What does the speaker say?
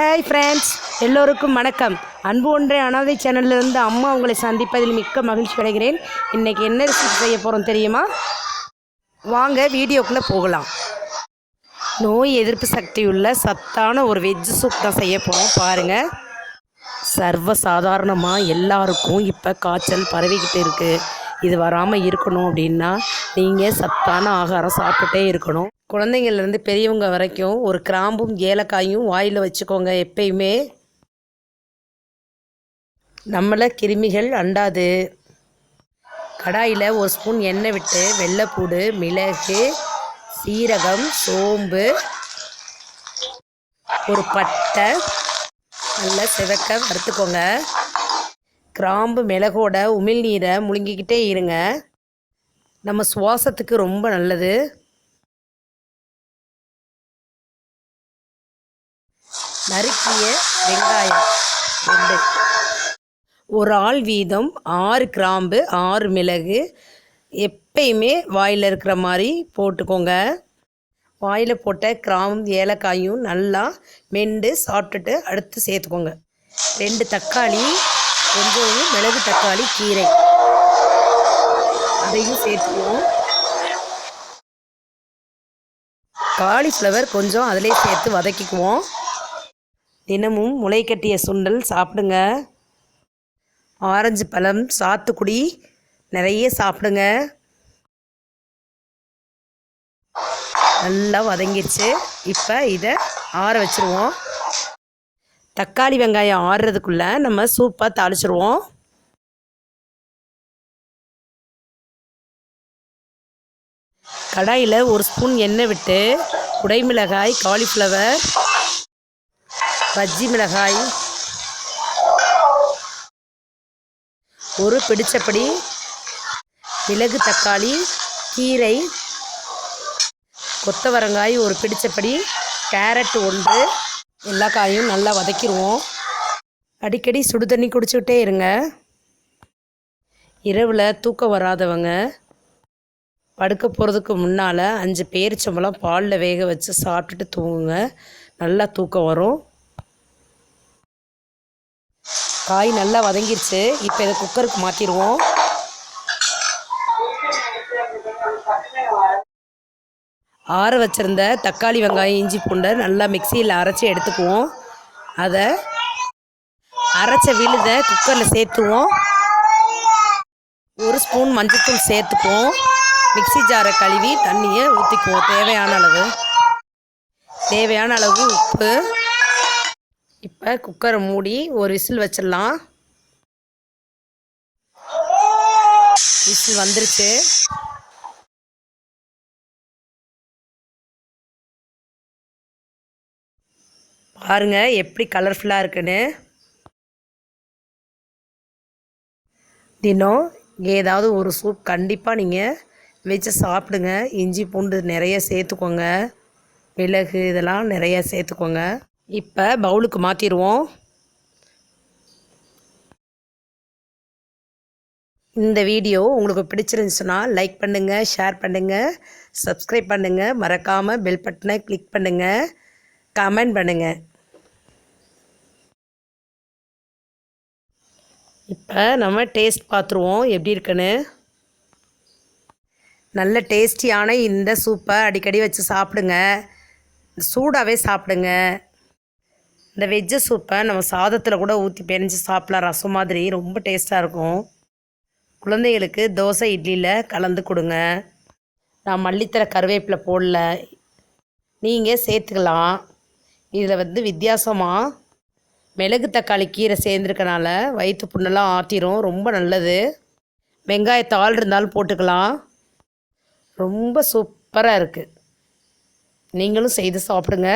Hi friends எல்லோருக்கும் வணக்கம். அன்பு ஒன்றே அனாதை சேனல்லிருந்து அம்மா உங்களை சந்திப்பதில் மிக்க மகிழ்ச்சி அடைகிறேன். இன்றைக்கி என்ன ரெசிபி செய்ய போகிறோம் தெரியுமா? வாங்க வீடியோக்குள்ளே போகலாம். நோய் எதிர்ப்பு சக்தியுள்ள சத்தான ஒரு வெஜ் சூப் தான் செய்ய போகிறோம் பாருங்கள் சர்வ சாதாரணமாக எல்லாருக்கும் இப்போ காய்ச்சல் பரவிக்கிட்டு இருக்குது இது வராமல் இருக்கணும் அப்படின்னா நீங்கள் சத்தான ஆகாரம் சாப்பிட்டுட்டே இருக்கணும். குழந்தைங்கள்லேருந்து பெரியவங்க வரைக்கும் ஒரு கிராம்பும் ஏலக்காயும் வாயில் வச்சுக்கோங்க எப்பயுமே. நம்மளை கிருமிகள் அண்டாது. கடாயில் ஒரு ஸ்பூன் எண்ணெய் விட்டு வெள்ளைப்பூடு மிளகு சீரகம் சோம்பு ஒரு பட்டை நல்லா செவக்க வறுத்துக்கோங்க. கிராம்பு மிளகோட உமிழ்நீரை முழுங்கிக்கிட்டே இருங்க. நம்ம சுவாசத்துக்கு ரொம்ப நல்லது. நறுக்கிய வெங்காயம் ரெண்டு. ஒரு ஆள் வீதம் ஆறு கிராம்பு ஆறு மிளகு. எப்பயுமே வாயில் இருக்கிற மாதிரி போட்டுக்கோங்க. வாயில் போட்ட கிராம்பு ஏலக்காயும் நல்லா மெண்டு சாப்பிட்டுட்டு அடுத்து சேர்த்துக்கோங்க. ரெண்டு தக்காளி கொஞ்சம் மிளகு தக்காளி கீரை. அதையும் சேர்த்துக்குவோம். காலிஃப்ளவர் கொஞ்சம் அதிலே சேர்த்து வதக்கிக்குவோம். தினமும் முளை கட்டிய சுண்டல் சாப்பிடுங்க. ஆரஞ்சு பழம் சாத்துக்குடி நிறைய சாப்பிடுங்க. நல்லா வதங்கிடுச்சு இப்போ இதை ஆற வச்சுருவோம். தக்காளி வெங்காயம் ஆறுறதுக்குள்ளே நம்ம சூப்பாக தாளிச்சிருவோம். கடாயில் ஒரு ஸ்பூன் எண்ணெய் விட்டு குடைமிளகாய் காலிஃப்ளவர் பஜ்ஜி மிளகாய். ஒரு பிடிச்சப்படி மிளகு தக்காளி கீரை கொத்தவரங்காய் ஒரு பிடிச்சப்படி கேரட் ஒன்று. எல்லா காயும் நல்லா வதக்கிடுவோம் அடிக்கடி சுடு தண்ணி குடிச்சுக்கிட்டே இருங்க. இரவில் தூக்கம் வராதவங்க படுக்க போகிறதுக்கு முன்னால் அஞ்சு பேரிச்சம்பழம் பாலில் வேக வச்சு சாப்பிட்டுட்டு தூங்குங்க. நல்லா தூக்கம் வரும். காய் நல்லா வதங்கிருச்சு. இப்போ இதை குக்கருக்கு மாற்றிடுவோம் ஆற வச்சுருந்த தக்காளி வெங்காயம் இஞ்சி பூண்டை நல்லா மிக்சியில் அரைச்சி எடுத்துக்குவோம். அதை அரைச்ச விழுதை குக்கரில் சேர்த்துவோம். ஒரு ஸ்பூன் மஞ்சத்தூள் சேர்த்துக்குவோம். மிக்சி ஜாரை கழுவி தண்ணியை ஊற்றிக்குவோம் தேவையான அளவு. தேவையான அளவு உப்பு. இப்போ குக்கரை மூடி ஒரு விசில் வச்சிடலாம். விசில் வந்துருச்சு. பாருங்க எப்படி கலர்ஃபுல்லாக இருக்குன்னு. தினம் ஏதாவது ஒரு சூப் கண்டிப்பாக நீங்கள் வச்சு சாப்பிடுங்க. இஞ்சி பூண்டு நிறைய சேர்த்துக்கோங்க. மிளகு இதெல்லாம் நிறைய சேர்த்துக்கோங்க. இப்போ பவுலுக்கு மாற்றிடுவோம் இந்த வீடியோ உங்களுக்கு பிடிச்சிருந்துச்சுன்னா லைக் பண்ணுங்கள் ஷேர் பண்ணுங்கள் சப்ஸ்கிரைப் பண்ணுங்கள் மறக்காமல் பெல் பட்டனை கிளிக் பண்ணுங்கள் கமெண்ட் பண்ணுங்கள் இப்போ நம்ம டேஸ்ட் பார்த்துருவோம் எப்படி இருக்குன்னு. நல்ல டேஸ்டியான இந்த சூப்பை அடிக்கடி வச்சு சாப்பிடுங்க. சூடாகவே சாப்பிடுங்க. இந்த வெஜ்ஜு சூப்பை நம்ம சாதத்தில் கூட ஊற்றி பெரிஞ்சு சாப்பிட்லாம் ரசம் மாதிரி ரொம்ப டேஸ்ட்டாக இருக்கும். குழந்தைகளுக்கு தோசை இட்லியில் கலந்து கொடுங்க. நான் மல்லித்தலை கருவேப்பிலை போடல. நீங்கள் சேர்த்துக்கலாம். இதில் வந்து வித்தியாசமாக மிளகு தக்காளி கீரை சேர்ந்துருக்கனால வயிற்று புண்ணெல்லாம் ஆற்றிரும் ரொம்ப நல்லது. வெங்காயத்தாள் இருந்தாலும் போட்டுக்கலாம். ரொம்ப சூப்பராக இருக்குது நீங்களும் செய்து சாப்பிடுங்க.